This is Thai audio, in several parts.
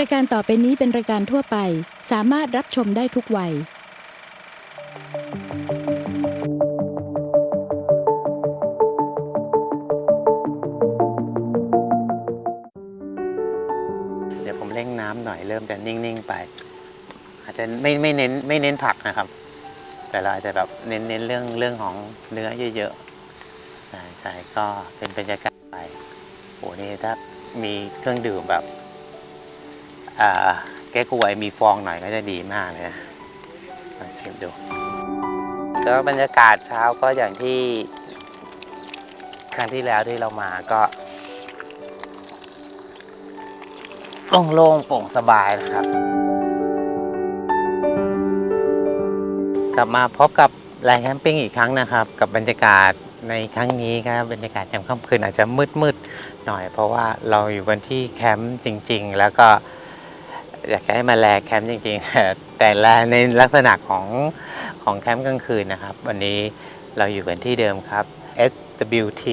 รายการต่อไปนี้เป็นรายการทั่วไป สามารถรับชมได้ทุกวัย เดี๋ยวผมเร่งน้ำหน่อยเริ่มจะนิ่งๆไป อาจจะไม่ไม่เน้นไม่เน้นผักนะครับ แต่เราอาจจะแบบเน้นเน้นเรื่องเรื่องของเนื้อเยอะๆใช่ใช่ก็เป็นบรรยากาศไปโอ้นี่ถ้ามีเครื่องดื่มแบบ แก้กวยมีฟองหน่อยก็จะดีมากเลยนะลองชิมดูก็บรรยากาศเช้าก็อย่างที่ครั้งที่แล้วที่เรามาก็โล่งๆโปร่งสบายนะครับ กลับมาพบกับแรงแคมปิ้งอีกครั้งนะครับ กับบรรยากาศในครั้งนี้ครับบรรยากาศยามค่ำคืนอาจจะมืดๆหน่อย เพราะว่าเราอยู่กันที่แคมป์จริง ๆ แล้วก็ อยากจะให้มาแลแคมป์จริงๆ แต่แลในลักษณะของของแคมป์กลางคืนนะครับ วันนี้เราอยู่กันที่เดิมครับ SWT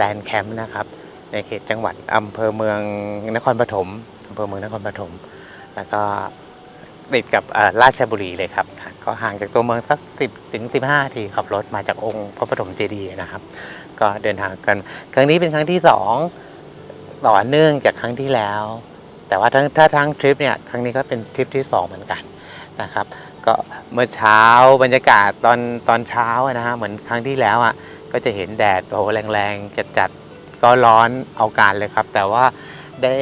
Land Camp นะครับ ในเขตจังหวัดอำเภอเมืองนครปฐมอำเภอเมืองนครปฐมแล้วก็ติดกับราชบุรีเลยครับ ก็ห่างจากตัวเมืองสักสิบถึงสิบห้าทีขับรถมาจากองค์พระปฐมเจดีย์นะครับ ก็เดินทางกัน ครั้งนี้เป็นครั้งที่สองต่อเนื่องจากครั้งที่แล้ว แต่ว่าทั้งถ้าทั้งทริปเนี่ยครั้งนี้ก็เป็นทริปที่สองเหมือนกันนะครับ ก็เมื่อเช้าบรรยากาศตอนตอนเช้านะฮะเหมือนครั้งที่แล้วอะก็จะเห็นแดดโอ้โหแรงๆจัดๆก็ร้อนเอาการเลยครับ แต่ว่าได้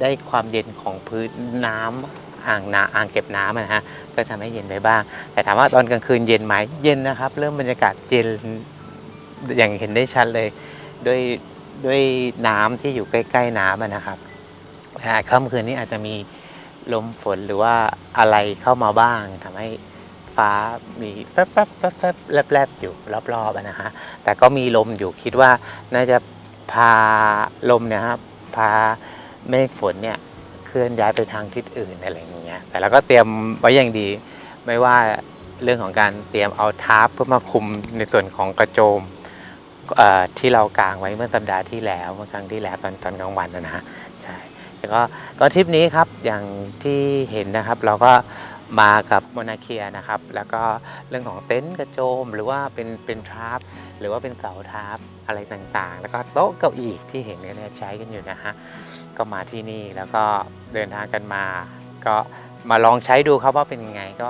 ได้ความเย็นของพื้นน้ำอ่างนาอ่างเก็บน้ำนะฮะก็ทำให้เย็นไปบ้าง แต่ถามว่าตอนกลางคืนเย็นไหมเย็นนะครับ เริ่มบรรยากาศเย็นอย่างเห็นได้ชัดเลย ด้วยด้วยน้ำที่อยู่ใกล้ ๆน้ำนะครับ ค่ำคืนนี้อาจจะมีลมฝนหรือว่าอะไรเข้ามาบ้างทำให้ฟ้ามีแป๊บๆแป๊บแป๊บๆแลบอยู่รอบๆอะนะฮะแต่ก็มีลมอยู่คิดว่าน่าจะพาลมเนี่ยครับพาเมฆฝนเนี่ยเคลื่อนย้ายไปทางทิศอื่นอะไรอย่างเงี้ยแต่เราก็เตรียมไว้อย่างดี ไม่ว่าเรื่องของการเตรียมเอาทาร์ปเพื่อมาคุมในส่วนของกระโจมที่เรากางไว้เมื่อสัปดาห์ที่แล้วเมื่อครั้งที่แล้วตอนตอนกลางวันนะฮะ แล้วก็ก็ทริปนี้ครับอย่างที่เห็นนะครับ เราก็มากับโมนาเคียนะครับ แล้วก็เรื่องของเต็นท์กระโจม หรือว่าเป็นเป็นทาร์ปหรือว่าเป็นเสาทาร์ปอะไรต่างๆ แล้วก็โต๊ะเก้าอี้ที่เห็นกันเนี่ยใช้กันอยู่นะฮะก็มาที่นี่แล้วก็เดินทางกันมา ก็มาลองใช้ดูครับว่าเป็นยังไงก็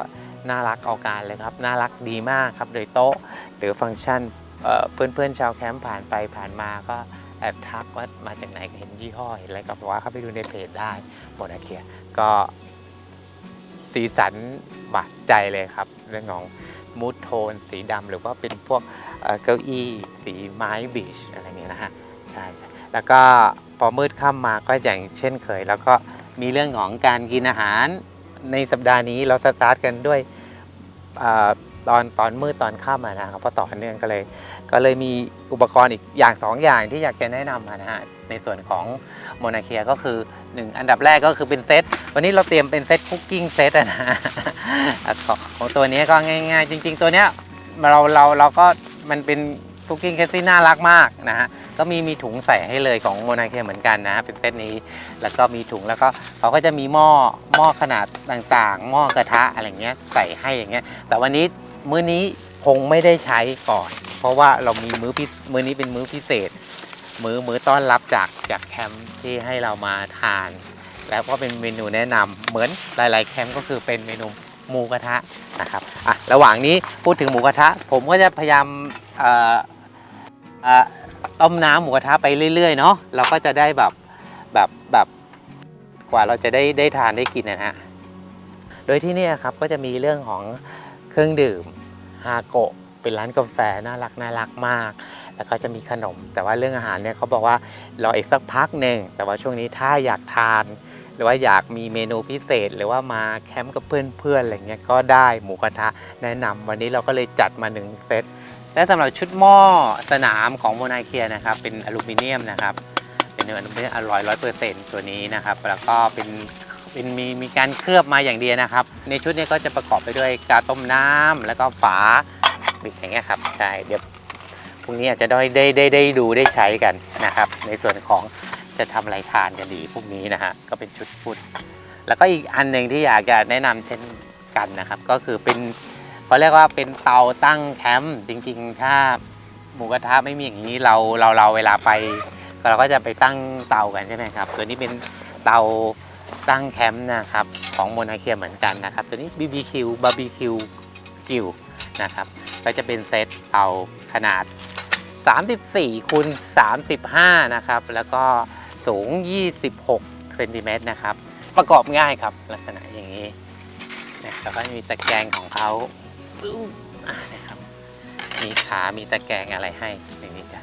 น่ารักเอาการเลยครับ น่ารักดีมากครับ โดยโต๊ะหรือฟังก์ชันเอ่อเพื่อนๆชาวแคมป์ผ่านไปผ่านมาก็ แอบทักว่ามาจากไหนเห็นยี่ห้อเห็นอะไรก็บอกว่าเข้าไปดูในเพจได้โมนาเคียก็สีสันบาดใจเลยครับ เรื่องของมูดโทน สีดำหรือว่าเป็นพวกเก้าอี้สีไม้บีชอะไรเงี้ยนะฮะใช่ใช่แล้วก็พอมืดค่ำมาก็อย่างเช่นเคย แล้วก็มีเรื่องของการกินอาหารในสัปดาห์นี้เราสตาร์ทกันด้วยอตอนตอนมืดตอนค่ำนะครับเพราะต่อเนื่องก็เลย ก็เลยมีอุปกรณ์อีกอย่างสองอย่างที่อยากจะแนะนำนะฮะในส่วนของโมนาเคียก็คือหนึ่งอันดับแรกก็คือเป็นเซตวันนี้เราเตรียมเป็นเซตคุกกิ้งเซตอะนะของของตัวนี้ก็ง่าย ๆ จริง ๆ ตัวเนี้ยเราเราเราก็มันเป็นคุกกิ้งเคสที่น่ารักมากนะฮะก็มีมีถุงใส่ให้เลยของโมนาเคียเหมือนกันนะเป็นเซตนี้แล้วก็มีถุงแล้วก็เขาก็จะมีหม้อหม้อขนาดต่างๆ หม้อกระทะอะไรเงี้ยใส่ให้อย่างเงี้ยแต่วันนี้มื้อนี้ คงไม่ได้ใช้ก่อน เพราะว่าเรามีมื้อพิมื้อนี้เป็นมื้อพิเศษ มื้อมื้อต้อนรับจากจากแคมป์ที่ให้เรามาทาน แล้วก็เป็นเมนูแนะนำเหมือนหลาย ๆ แคมป์ก็คือเป็นเมนูหมูกระทะนะครับอะระหว่างนี้พูดถึงหมูกระทะ ผมก็จะพยายามเอ่อเอ่อต้มน้ำหมูกระทะไปเรื่อย ๆ เนาะเราก็จะได้แบบแบบแบบกว่าเราจะได้ได้ทานได้กินนะฮะ โดยที่นี่ครับก็จะมีเรื่องของเครื่องดื่ม ฮาโกะเป็นร้านกาแฟน่ารักน่ารักมาก แล้วก็จะมีขนม แต่ว่าเรื่องอาหารเนี่ยเขาบอกว่ารออีกสักพักหนึ่งแต่ว่าช่วงนี้ถ้าอยากทาน หรือว่าอยากมีเมนูพิเศษ หรือว่ามาแคมป์กับเพื่อนๆอะไรเงี้ยก็ได้หมูกระทะแนะนำวันนี้เราก็เลยจัดมาหนึ่งเซตและสำหรับชุดหม้อสนามของโมนาเคียนะครับเป็นอลูมิเนียมนะครับเป็นอลูมิเนียมอร่อยร้อยเปอร์เซ็นต์ตัวนี้นะครับแล้วก็เป็น เป็นมีมีการเคลือบมาอย่างเดียนะครับ ในชุดนี้ก็จะประกอบไปด้วยกาต้มน้ำแล้วก็ฝาปิดอย่างเงี้ยครับใช่เดี๋ยวพรุ่งนี้อาจจะได้ได้ได้ได้ดูได้ใช้กันนะครับ ในส่วนของจะทำอะไรทานกันดีพวกนี้นะฮะก็เป็นชุดฟุตแล้วก็อีกอันหนึ่งที่อยากจะแนะนำเช่นกันนะครับ ก็คือเป็นเขาเรียกว่าเป็นเตาตั้งแคมป์จริง ๆ ถ้าหมูกระทะไม่มีอย่างนี้เราเราเราเวลาไป เราก็จะไปตั้งเตากันใช่ไหมครับ ตัวนี้เป็นเตา ตั้งแคมป์นะครับของโมนาเคียเหมือนกันนะครับ ตัวนี้ BBQ BBQ กิวนะครับก็จะเป็นเซตเตาขนาด 34คูณ35 นะครับ แล้วก็สูง 26เซนติเมตรนะครับ ประกอบง่ายครับลักษณะอย่างนี้นะแล้วก็มีตะแกรงของเขาปึ๊บอ่านะครับมีขามีตะแกรงอะไรให้อย่างนี้จ้ะ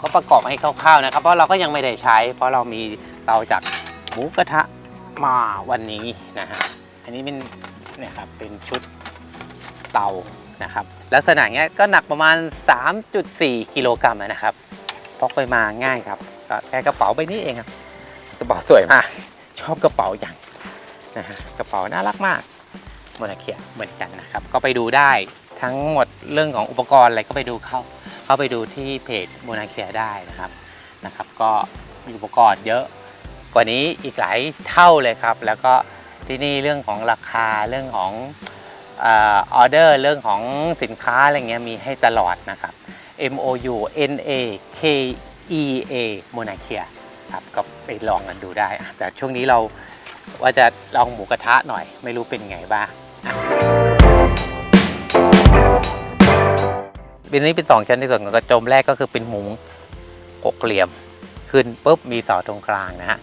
ก็ประกอบให้คร่าวๆนะครับ เพราะเราก็ยังไม่ได้ใช้ เพราะเรามีเตาจาก มูกระทะมาวันนี้นะฮะ อันนี้เป็นเนี่ยครับเป็นชุดเตานะครับ ลักษณะเนี้ยก็หนักประมาณ 3.4 กิโลกรัมนะครับพกไปมาง่ายครับแค่กระเป๋าใบนี้เองครับกระเป๋าสวยมาก ชอบกระเป๋าอย่างนะฮะกระเป๋าน่ารักมากโมนาเคียเหมือนกันนะครับ ก็ไปดูได้ทั้งหมดเรื่องของอุปกรณ์อะไรก็ไปดูเข้า เข้าไปดูที่เพจโมนาเคียได้นะครับนะครับ ก็มีอุปกรณ์เยอะ กว่านี้อีกหลายเท่าเลยครับ แล้วก็ที่นี่เรื่องของราคาเรื่องของออเดอร์เรื่องของสินค้าอะไรเงี้ยมีให้ตลอดนะครับ M O U N A K E A โมนาเคียครับก็ไปลองกันดูได้ แต่ช่วงนี้เราว่าจะลองหมูกระทะหน่อย ไม่รู้เป็นไงบ้างเป็นนี้เป็นสองชั้นในส่วนของกระโจมแรกก็คือเป็นหมูหกเหลี่ยม ขึ้นปุ๊บมีเสาตรงกลางนะฮะ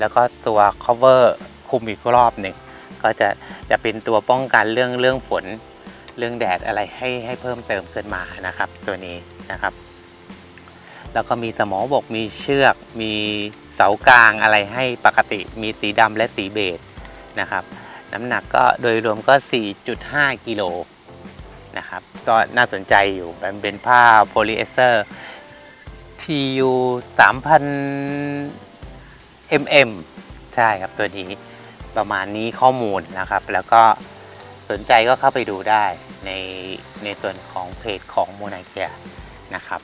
แล้วก็ตัว cover คุมอีกรอบหนึ่งก็จะจะเป็นตัวป้องกันเรื่องเรื่องฝนเรื่องแดดอะไรให้ให้เพิ่มเติมขึ้นมานะครับ ตัวนี้นะครับ แล้วก็มีสมอบกมีเชือกมีเสากลางอะไรให้ปกติมีสีดำและสีเบจนะครับ น้ำหนักก็โดยรวมก็ 4.5 กิโลนะครับ ก็น่าสนใจอยู่เป็นผ้าโพลีเอสเตอร์ TU 3,000 mm ใช่ครับตัวนี้ประมาณนี้ข้อมูลนะครับ แล้วก็สนใจก็เข้าไปดูได้ในในส่วนของเพจของโมนาเคียนะครับ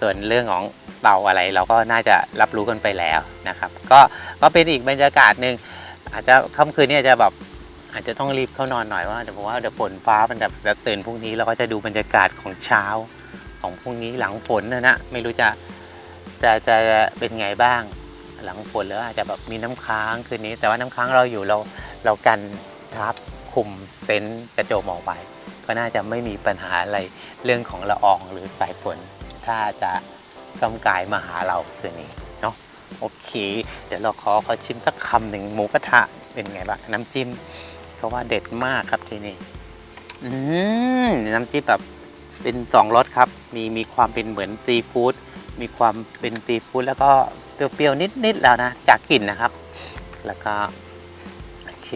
ส่วนเรื่องของเตาอะไรเราก็น่าจะรับรู้กันไปแล้วนะครับ ก็ก็เป็นอีกบรรยากาศหนึ่งอาจจะค่ำคืนนี้อาจจะแบบอาจจะต้องรีบเข้านอนหน่อยว่าเดี๋ยวผมว่าเดี๋ยวฝนฟ้ามันแบบจะตื่นพรุ่งนี้เราก็จะดูบรรยากาศของเช้าของพรุ่งนี้หลังฝนนะนะไม่รู้จะจะจะเป็นไงบ้าง หลังฝนแล้วอาจจะแบบมีน้ำค้างคืนนี้ แต่ว่าน้ำค้างเราอยู่เราเรากันทับคุมเต็นท์กระโจมออกไป ก็น่าจะไม่มีปัญหาอะไรเรื่องของละอองหรือสายฝน ถ้าจะกำกายมาหาเราคืนนี้เนาะโอเค เดี๋ยวเราขอขอชิมสักคำหนึ่งหมูกระทะเป็นไงบ้างน้ำจิ้มเพราะว่าเด็ดมากครับที่นี่อืมน้ำจิ้มแบบเป็นสองรสครับ มีมีความเป็นเหมือนซีฟู้ด มีความเป็นซีฟู้ดแล้วก็เปรี้ยวๆนิดๆแล้วนะ จากกลิ่นนะครับ แล้วก็โอเค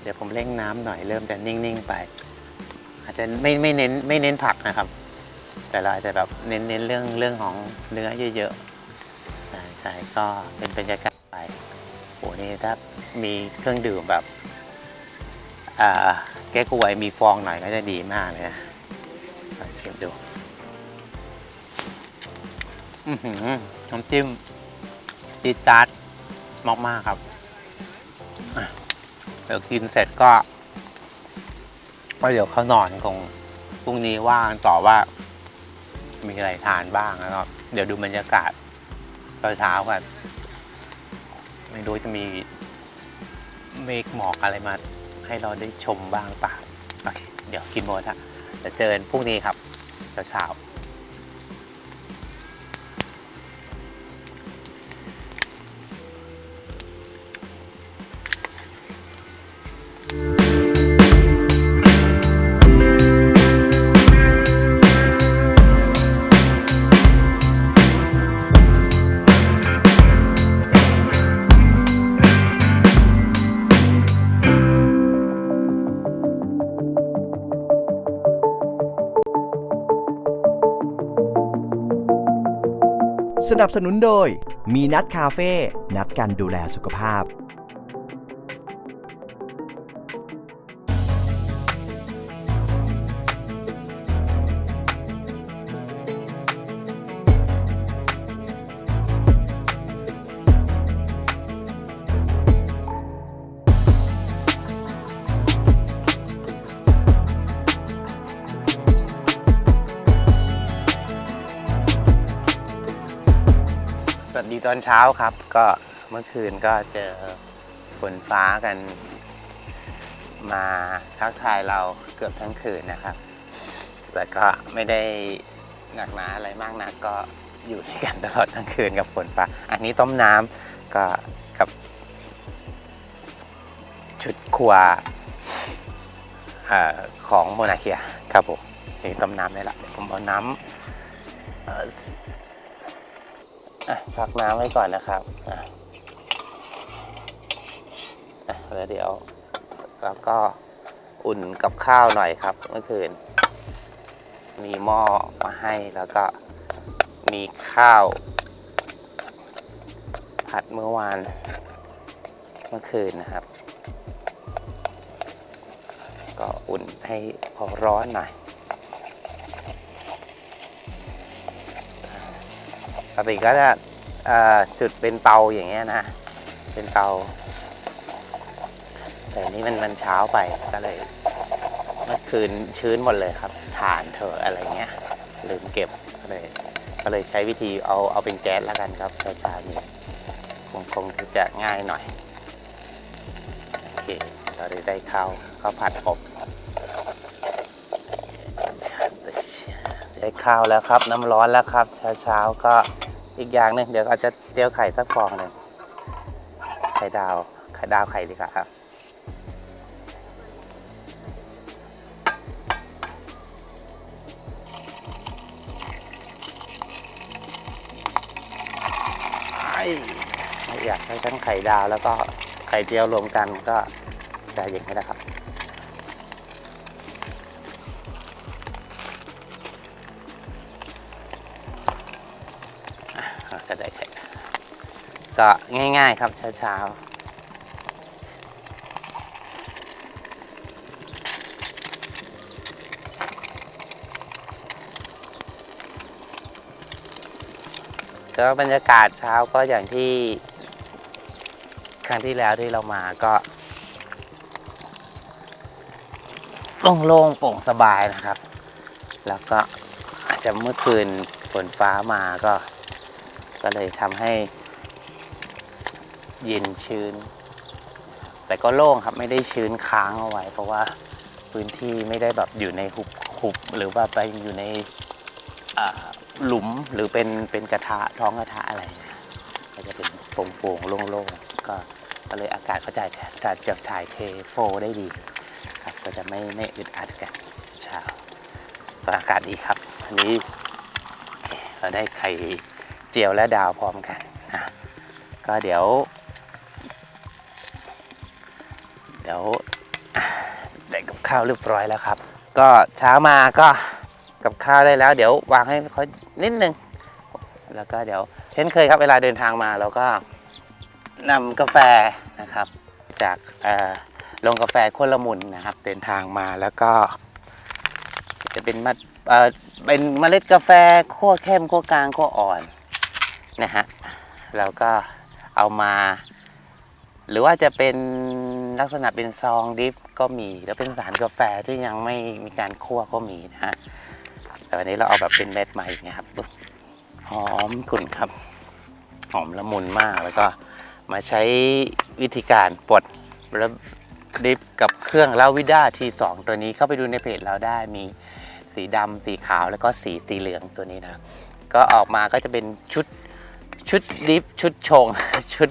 เดี๋ยวผมเร่งน้ำหน่อยเริ่มจะนิ่งๆไป อาจจะไม่ไม่เน้นไม่เน้นผักนะครับ แต่เราอาจจะแบบเน้นเน้นเรื่องเรื่องของเนื้อเยอะๆใช่ใช่ก็เป็นบรรยากาศไปโหนี่ถ้ามีเครื่องดื่มแบบอ่าแก้กวยมีฟองหน่อยก็จะดีมากเลยนะลองชิมดู อือหือน้ำจิ้มจีดจัดมากๆครับอะเดี๋ยวกินเสร็จก็ก็เดี๋ยวเขานอนคงพรุ่งนี้ว่างต่อว่า มีอะไรทานบ้างแล้วก็เดี๋ยวดูบรรยากาศตอนเช้ากันไม่รู้จะมีเมฆหมอกอะไรมา ให้เราได้ชมบ้างเปล่าโอเค เดี๋ยวกินหมดอะเดี๋ยวเจอกันพรุ่งนี้ครับเช้า สนับสนุนโดย มีนัดคาเฟ่ นัดกันดูแลสุขภาพ เช้าครับ ก็เมื่อคืนก็เจอฝนฟ้ากัน มาทักทายเราเกือบทั้งคืนนะครับ แต่ก็ไม่ได้หนักหนาอะไรมากนักก็อยู่ด้วยกันตลอดทั้งคืนกับฝนฟ้า อันนี้ต้มน้ำก็กับชุดครัวอของโมนาเคียครับผมนี่ต้มน้ำได้ละผมเอาน้ำ อะพักน้ำไว้ก่อนนะครับอะแล้วเดี๋ยวแล้วก็อุ่นกับข้าวหน่อยครับเมื่อคืน มีหม้อมาให้แล้วก็มีข้าว ผัดเมื่อวานเมื่อคืนนะครับ ก็อุ่นให้พอร้อนหน่อย ปกติก็จะจุดเป็นเตาอย่างเงี้ยนะ เป็นเตา แต่อันนี้มันมันเช้าไปก็เลยเมื่อคืนชื้นหมดเลยครับถ่านเถอะอะไรเงี้ยลืมเก็บก็เลยก็เลยใช้วิธีเอาเอาเป็นแก๊สแล้วกันครับชานี้คงคงจะง่ายหน่อยโอเคเราได้ได้ข้าวข้าวผัดอบได้ข้าวแล้วครับ น้ำร้อนแล้วครับเช้าๆก็ อีกอย่างหนึ่งเดี๋ยวอาจจะเจียวไข่สักฟองหนึ่งไข่ดาว ไข่ดาวไข่ดีกว่าครับไม่อยากให้ทั้งไข่ดาวแล้วก็ไข่เจียวรวมกันก็จะอย่างนี้นะครับ ง่าย ๆ ครับเช้าๆก็บรรยากาศเช้าก็อย่างที่ครั้งที่แล้วที่เรามาก็โล่งๆโปร่งสบายนะครับ แล้วก็อาจจะเมื่อคืนฝนฟ้ามาก็ ก็เลยทำให้ เย็นชื้น แต่ก็โล่งครับไม่ได้ชื้นค้างเอาไว้ เพราะว่าพื้นที่ไม่ได้แบบอยู่ในหุบหุบหรือว่าไปอยู่ในหลุมหรือเป็นเป็นกระทะท้องกระทะอะไรนะก็จะเป็นโปร่งๆโล่งๆก็ก็เลยอากาศก็จะจะจะถ่ายเทโฟได้ดีครับก็จะไม่ไม่อึดอัดกันเช้าก็อากาศดีครับอันนี้เราได้ไข่เจียวและดาวพร้อมกันนะก็เดี๋ยว ยวอะได้กับข้าวเรียบร้อยแล้วครับ ก็เช้ามาก็กับข้าวได้แล้ว เดี๋ยววางให้เขานิดนึง แล้วก็เดี๋ยว เช่นเคยครับเวลาเดินทางมาเราก็นำกาแฟนะครับ จากโรงกาแฟโครละมุนนะครับ เดินทางมาแล้วก็ จะเป็นมะเออเป็นเมล็ดกาแฟขั้วเข้มขั้วกลางขั้วอ่อนนะฮะแล้วก็เอามา หรือว่าจะเป็น ลักษณะเป็นซองดิฟก็มี แล้วเป็นสารกาแฟที่ยังไม่มีการคั่วก็มีนะฮะแต่วันนี้เราเอาแบบเป็นเม็ดมาอย่างเงี้ยครับหอมกลุ่นครับ หอมละมุนมากแล้วก็มาใช้วิธีการปลดแล้วดริฟกับเครื่องลาวิด้าทีสองตัวนี้เข้าไปดูในเพจเราได้มีสีดำสีขาวแล้วก็สีสีเหลืองตัวนี้นะก็ออกมาก็จะเป็นชุด ชุดดิฟชุดชง ชุด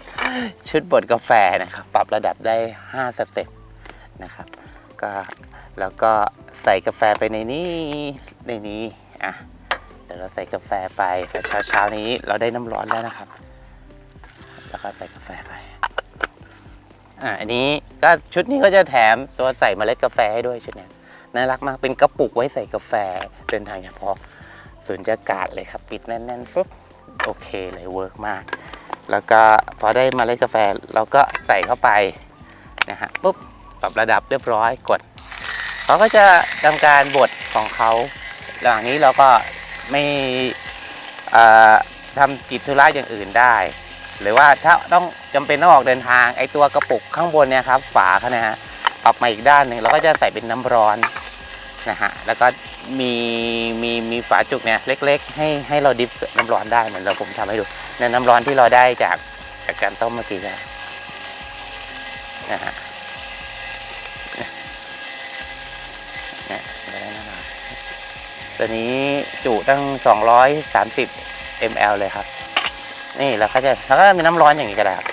ชุดบดกาแฟนะครับ ปรับระดับได้ 5 สเต็ปนะครับก็แล้วก็ใส่กาแฟไปในนี้ในนี้อะเดี๋ยวเราใส่กาแฟไปแต่เช้าเช้านี้เราได้น้ำร้อนแล้วนะครับ แล้วก็ใส่กาแฟไปอ่าอันนี้ก็ชุดนี้ก็จะแถมตัวใส่เมล็ดกาแฟให้ด้วยชุดนี้น่ารักมากเป็นกระปุกไว้ใส่กาแฟเดินทางเฉพาะสุญญากาศเลยครับ ปิดแน่นๆปุ๊บ โอเคเลยเวิร์กมาก แล้วก็พอได้มเมล็ดกาแฟเราก็ใส่เข้าไปนะฮะปุ๊บปรับระดับเรียบร้อยกดเขาก็จะทำการบดของเขาระหว่างนี้เราก็ไม่ทำกิจธุระอย่างอื่นได้ หรือว่าถ้าต้องจำเป็นต้องออกเดินทางไอตัวกระปุกข้างบนเนี่ยครับฝาเขานะฮะปรับมาอีกด้านหนึ่งเราก็จะใส่เป็นน้ำร้อน นะฮะแล้วก็มีมีมีฝาจุกเนี่ยเล็ก ๆ ให้ให้เราดิฟน้ำร้อนได้เหมือนเราผมทำให้ดูในน้ำร้อนที่เราได้จากจากการต้มเมื่อกี้นะนะฮะเนี่ยได้น้ำร้อนตัวนี้จุตั้ง 230 ml เลยครับ นี่แล้วก็จะแล้วก็มีน้ำร้อนอย่างนี้ก็ได้ครับ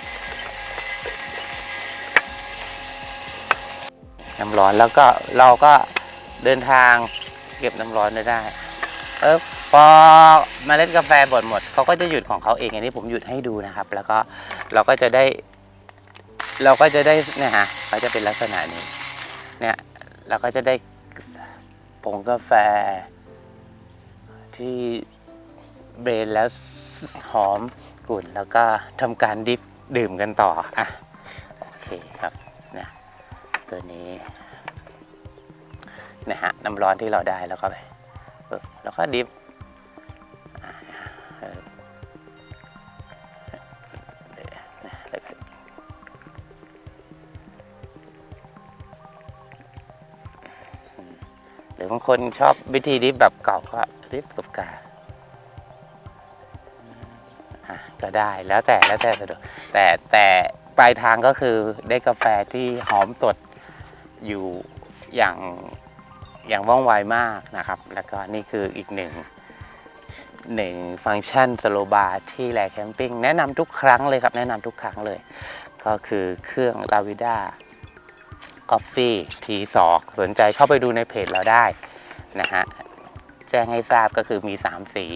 น้ำร้อนแล้วก็เราก็ เดินทางเก็บน้ำร้อนได้ได้เออพอเมล็ดกาแฟบดหมดเขาก็จะหยุดของเขาเองอันนี้ผมหยุดให้ดูนะครับ แล้วก็เราก็จะได้ เราก็จะได้เนี่ยฮะเขาจะเป็นลักษณะนี้เนี่ยเราก็จะได้ผงกาแฟ ที่เบรนแล้วหอมกลุ่นแล้วก็ทำการดิฟดื่มกันต่ออะโอเคครับเนี่ยตัวนี้ นะฮะน้ำร้อนที่เราได้แล้วก็ไปแล้วก็ดิฟหรือบางคนชอบวิธีดิฟแบบเก่าก็ดิฟกับกาก็ได้แล้วแต่แล้วแต่สะดวกแต่แต่ปลายทางก็คือได้กาแฟที่หอมสดอยู่อย่าง อย่างว่องไวมากนะครับ แล้วก็นี่คืออีกหนึ่งหนึ่งฟังก์ชันสโลบาร์ที่แลแคมปิ้งแนะนำทุกครั้งเลยครับ แนะนำทุกครั้งเลย ก็คือเครื่องลาวิด้ากาแฟทีสองสนใจเข้าไปดูในเพจเราได้นะฮะแจ้งให้ทราบก็คือมี 3 สี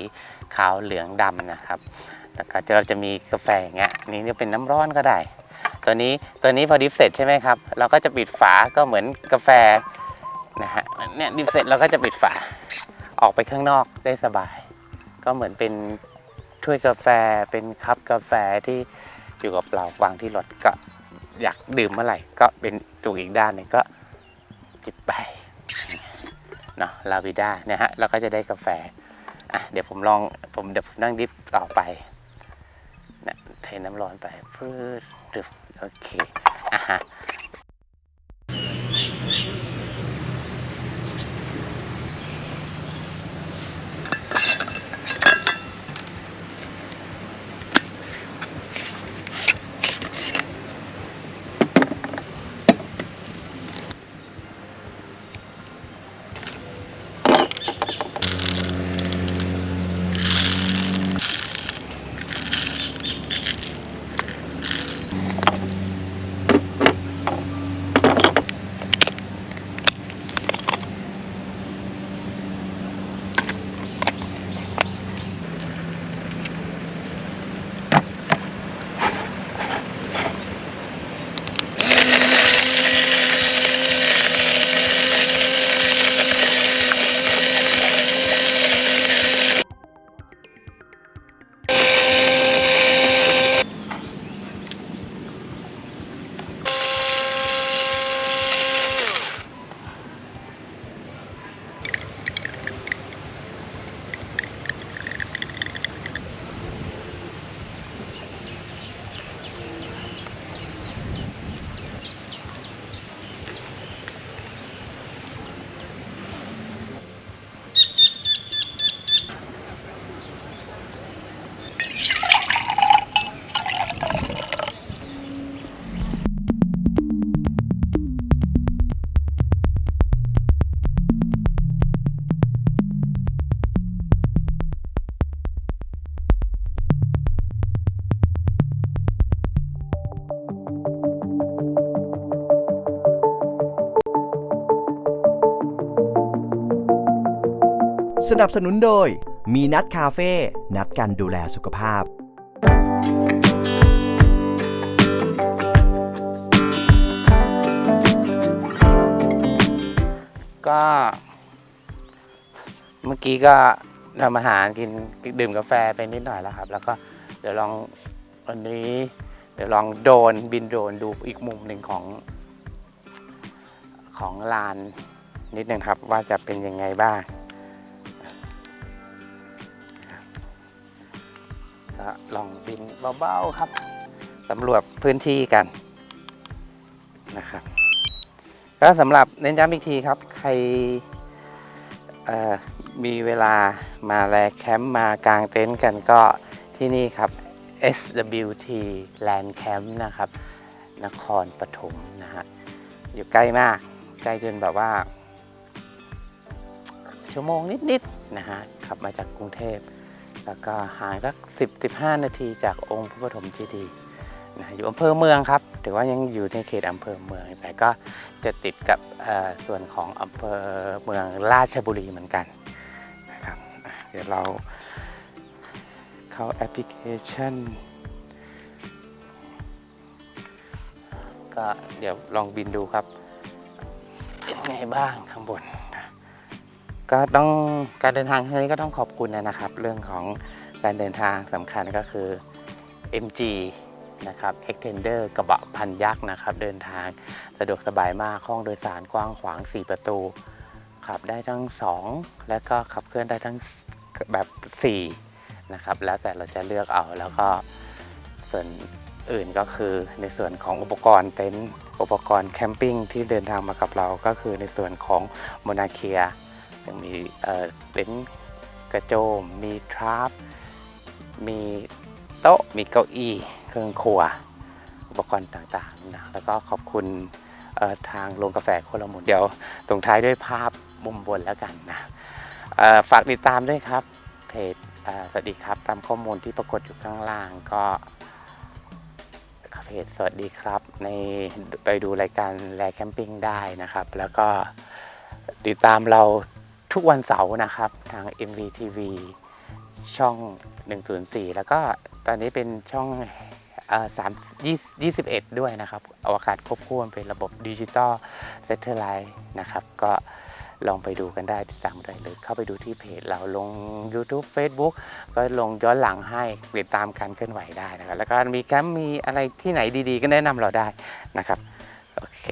ขาวเหลืองดำนะครับ แล้วก็เราจะมีกาแฟอย่างเงี้ยนี่จะเป็นน้ำร้อนก็ได้ ตัวนี้ตัวนี้พอดิฟเสร็จใช่ไหมครับ เราก็จะปิดฝาก็เหมือนกาแฟ นะฮะเนี่ยดิฟเสร็จเราก็จะปิดฝาออกไปข้างนอกได้สบาย ก็เหมือนเป็นถ้วยกาแฟเป็นคัพกาแฟที่อยู่กับเราวางที่รถก็อยากดื่มเมื่อไหร่ก็เป็นตัวอีกด้านนึงก็จิบไปเนาะลาวิด้าเนี่ยฮะเราก็จะได้กาแฟอะเดี๋ยวผมลองผมเดี๋ยวผมนั่งดิฟต่อไปนะเทน้ำร้อนไปพืดดึบโอเคอะฮะ สนับสนุนโดย มีนัดคาเฟ่นัดกันดูแลสุขภาพ ก็ เมื่อกี้ก็ทำอาหารกินดื่มกาแฟไปนิดหน่อยแล้วครับ แล้วก็เดี๋ยวลองวันนี้เดี๋ยวลองโดนบินโดนดูอีกมุมหนึ่งของ ของลานนิดหนึ่งครับว่าจะเป็นยังไงบ้าง ลองบินเบาๆครับสำรวจพื้นที่กันนะครับ ก็สำหรับเน้นย้ำอีกทีครับ ใครมีเวลามาแลแคมป์มากางเต็นท์กันก็ที่นี่ครับ SWT Land Camp นะครับ นครปฐมนะฮะอยู่ใกล้มากใกล้จนแบบว่า ชั่วโมงนิดๆนะฮะขับมาจากกรุงเทพ แล้วก็ห่างสัก10-15 นาทีจากองค์พระปฐมเจดีย์นะอยู่อำเภอเมืองครับถือว่ายังอยู่ในเขตอำเภอเมือง แต่ก็จะติดกับส่วนของอำเภอเมืองราชบุรีเหมือนกันนะครับเดี๋ยวเราเข้าแอปพลิเคชัน ก็เดี๋ยวลองบินดูครับเป็นไงบ้างข้างบน ก็ต้องการเดินทางครั้งนี้ก็ต้องขอบคุณนะครับ เรื่องของการเดินทางสำคัญก็คือ MG นะครับ Extender กระบะพันยักษ์นะครับ เดินทางสะดวกสบายมากห้องโดยสารกว้างขวาง 4 ประตูขับได้ทั้ง 2 และก็ขับเคลื่อนได้ทั้งแบบ4นะครับแล้วแต่เราจะเลือกเอาแล้วก็ส่วนอื่นก็คือในส่วนของอุปกรณ์เต็นท์อุปกรณ์แคมปิ้งที่เดินทางมากับเราก็คือในส่วนของโมนาเคีย ยังมีเอ่อเต็นท์กระโจม มีทราฟมีโต๊ะ มีเก้าอี้ เครื่องครัว อุปกรณ์ต่างๆนะ แล้วก็ขอบคุณทางโรงกาแฟโคลมุนเดี๋ยวตรงท้ายด้วยภาพมุมบนแล้วกันนะฝากติดตามด้วยครับ เพจสวัสดีครับตามข้อมูลที่ปรากฏอยู่ข้างล่างก็เพจสวัสดีครับ ในไปดูรายการแลแคมปิ้งได้นะครับ แล้วก็ติดตามเรา ทุกวันเสาร์นะครับ ทาง MVTV ช่อง 104 แล้วก็ตอนนี้เป็นช่องสามยี่สิบเอ็ดด้วยนะครับ อวกาศควบคู่เป็นระบบดิจิตอลเซตเทอร์ไลท์นะครับ ก็ลองไปดูกันได้ติดตามได้เลยเข้าไปดูที่เพจเราลง YouTube Facebook ก็ลงย้อนหลังให้ติดตามการเคลื่อนไหวได้นะครับ แล้วก็มีแคมมีอะไรที่ไหนดีๆ ก็แนะนำเราได้นะครับ โอเค